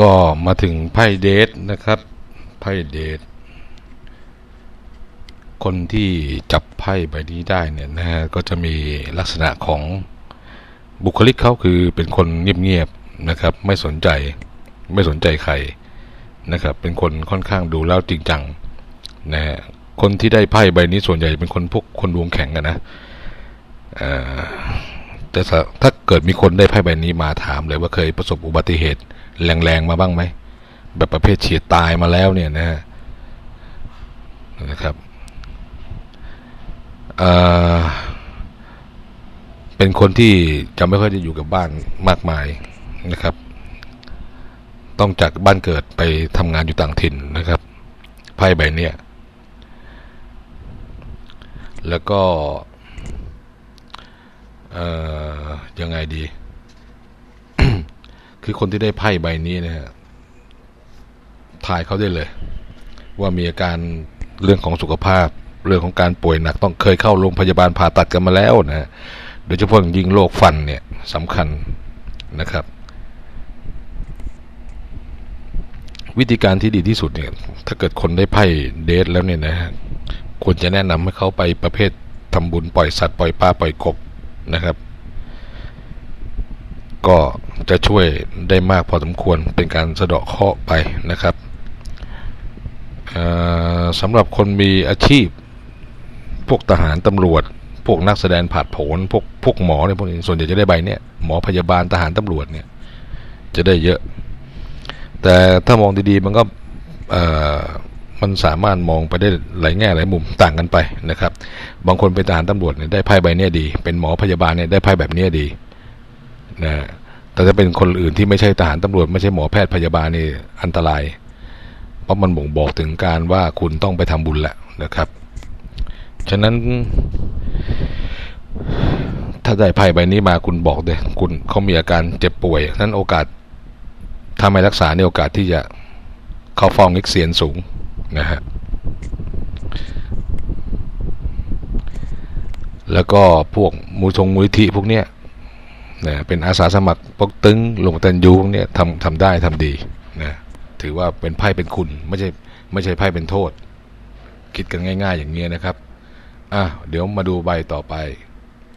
ก็มาถึงไพ่เดทนะครับ ไพ่เดทคนที่จับไพ่ใบนี้ได้เนี่ยนะฮะก็จะมีลักษณะของบุคลิกเขาคือเป็นคนเงียบๆนะครับ ไม่สนใจไม่สนใจใครนะครับ เป็นคนค่อนข้างดูแล้วจริงจังนะฮะคนที่ได้ไพ่ใบนี้ส่วนใหญ่เป็นคนพวกคนดวงแข็งกันนะอ่อ แต่ถ้าเกิดมีคนได้ไพ่ใบนี้มาถามเลยว่าเคยประสบอุบัติเหตุ แรงๆมาบ้างไหมแบบประเภทเฉียดตายมาแล้วเนี่ยนะฮะนะครับเอ่อเป็นคนที่จะไม่ค่อยจะอยู่กับบ้านมากมายนะครับ ต้องจากบ้านเกิดไปทำงานอยู่ต่างถิ่นนะครับไพ่ใบเนี้ยแล้วก็เอ่อ ยังไงดี คือคนที่ได้ไพ่ใบนี้นะฮะทายเขาได้เลย ว่ามีอาการเรื่องของสุขภาพ เรื่องของการป่วยหนัก ต้องเคยเข้าโรงพยาบาลผ่าตัดกันมาแล้วนะฮะโดยเฉพาะยิ่งโรคฟันเนี่ยสำคัญนะครับ วิธีการที่ดีที่สุดเนี่ย ถ้าเกิดคนได้ไพ่เดทแล้วเนี่ยนะฮะควรจะแนะนำให้เขาไปประเภททำบุญปล่อยสัตว์ปล่อยปลาปล่อยกบนะครับ ก็จะช่วยได้มากพอสมควรเป็นการสะเดาะเคราะห์ไปนะครับสำหรับคนมีอาชีพ พวกทหารตำรวจ พวกนักแสดงผาดโผนพวกพวกหมอเนี่ยพวกนี้ส่วนใหญ่จะได้ใบเนี่ยหมอพยาบาลทหารตำรวจเนี่ยจะได้เยอะ แต่ถ้ามองดีๆมันก็มันสามารถมองไปได้หลายแง่หลายมุมต่างกันไปนะครับ บางคนเป็นทหารตำรวจเนี่ยได้ไพ่ใบเนี้ยดี เป็นหมอพยาบาลเนี่ยได้ไพ่แบบเนี้ยดี นะแต่ถ้าเป็นคนอื่นที่ไม่ใช่ทหารตำรวจไม่ใช่หมอแพทย์พยาบาลนี่อันตราย เพราะมันบ่งบอกถึงการว่าคุณต้องไปทำบุญแหละนะครับ ฉะนั้น ถ้าได้ไพ่ใบนี้มาคุณบอกเลยคุณเขามีอาการเจ็บป่วยนั้นโอกาสถ้าไม่รักษาเนี่ยโอกาสที่จะเข้าฟองเอ็กเซียนสูงนะฮะแล้วก็พวกมูลทงมูลทิพวกเนี้ย นะเป็นอาสาสมัครปกตึงลงตันยูเนี่ยทำทำได้ทำดีนะถือว่าเป็นไพ่เป็นคุณไม่ใช่ไม่ใช่ไพ่เป็นโทษ คิดกันง่าย ๆ อย่างนี้นะครับอะเดี๋ยวมาดูใบต่อไป